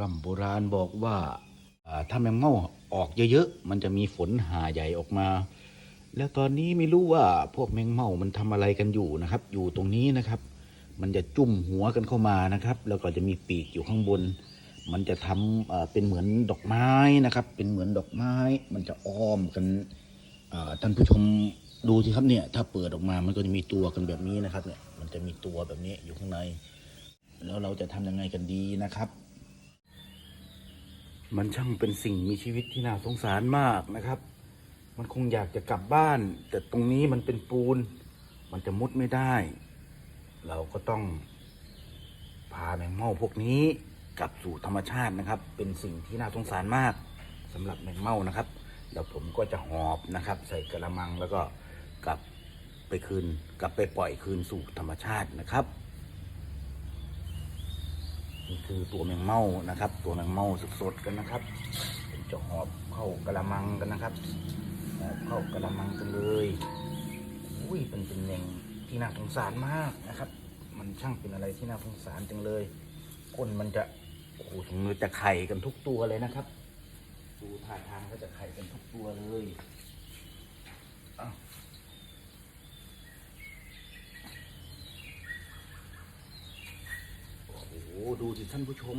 ราณโบราณบอกว่าถ้าแมงเม่าออกเยอะๆมันจะมีฝนหาใหญ่ออกมา แล้วตอนนี้ไม่รู้ว่าพวกแมงเม่ามันทำอะไรกันอยู่นะครับ อยู่ตรงนี้นะครับ มันจะจุ่มหัวกันเข้ามานะครับ แล้วก็จะมีปีกอยู่ข้างบน มันจะทำเอ่อเป็นเหมือนดอกไม้นะครับ เป็นเหมือนดอกไม้ มันจะอ้อมกันท่านผู้ชมดูสิครับเนี่ย ถ้าเปิดออกมามันก็จะมีตัวกันแบบนี้นะครับเนี่ยมันจะมีตัวแบบนี้อยู่ข้างใน แล้วเราจะทำยังไงกันดีนะครับ มันช่างเป็นสิ่งมีชีวิตที่น่าสงสารมากนะครับ มันคงอยากจะกลับบ้าน แต่ตรงนี้มันเป็นปูน มันจะมุดไม่ได้ เราก็ต้อง พาแมงเม่าพวกนี้กลับสู่ธรรมชาตินะครับ เป็นสิ่งที่น่าสงสารมากสำหรับแมงเม่านะครับ แล้วผมก็จะหอบนะครับ ใส่กระมังแล้วก็กลับไปคืน กลับไปปล่อยคืนสู่ธรรมชาตินะครับ นี่คือตัวแมงเม่านะครับ ตัวแมงเม่าสดๆกันนะครับผมจะหอบเข้ากระมังกันนะครับหอบเข้ากระมังกันเลยอุ้ยเป็นเป็นแมงที่น่าสงสารมากนะครับ มันช่างเป็นอะไรที่น่าสงสารจังเลยก้นมันจะโอ้โหถึงมือจะไข่กันทุกตัวเลยนะครับดูท่าทางก็จะไข่กันทุกตัวเลยอ้าวโอ้โห ดูสิท่านผู้ชม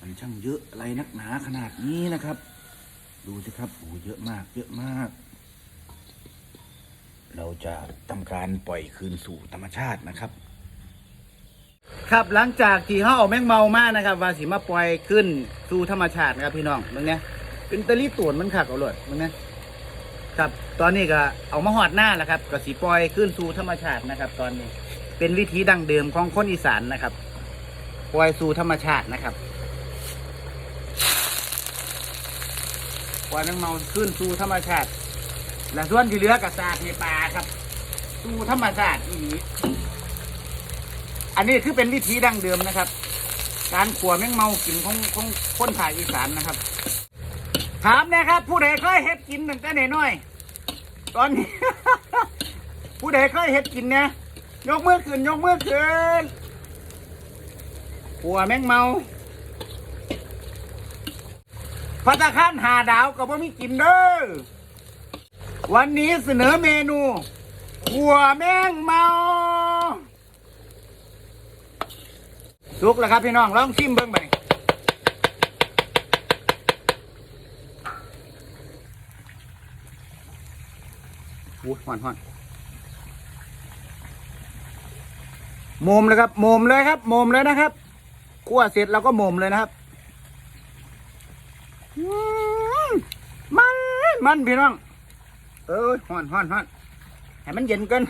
มันช่างเยอะอะไรนักหนาขนาดนี้นะครับ ดูสิครับโอ้เยอะมากเยอะมาก เราจะทำการปล่อยคืนสู่ธรรมชาตินะครับ ครับหลังจากที่เขาเอาแมงเมามานะครับวาสิมาปล่อยขึ้นสู่ธรรมชาตินะครับพี่น้องมึงเนี่ยเป็นตะลี่ตวนมันขักเอาเลยมึงเนี่ยครับตอนนี้ก็เอามาหอดหน้าแล้วครับก็สีปล่อยขึ้นสู่ธรรมชาตินะครับ ตอนนี้เป็นวิธีดั้งเดิมของคนอีสานนะครับ ปล่อยสู่ธรรมชาตินะครับปล่อยแมงเมาขึ้นสู่ธรรมชาติ และส่วนที่เหลือกับสาดในป่าครับสู่ธรรมชาติอีกอันนี้คือเป็นวิธีดั้งเดิมนะครับ การขัวแมงเมากินของของคนภาคอีสานนะครับ ถามนะครับ ผู้ใดเคยเฮ็ดกินตั้งแต่น้อยตอนนี้ ผู้ใดเคยเฮ็ดกินเนี่ยยกมือขึ้นยกมือขึ้น ขัวแมงเมาพัตตาคารหาดาวก็บ่มีกินเด้อ วันนี้เสนอเมนูขัวแมงเมาสุกแล้วครับพี่น้องลองชิมเบิ้งไปอู้หอนหอนโมมเลยครับโมมเลยครับโมมเลยนะครับ คั่วเสร็จเราก็หมมเลยนะครับมันมันพี่น้อง เออหอนหอนหอนให้มันเย็นกัน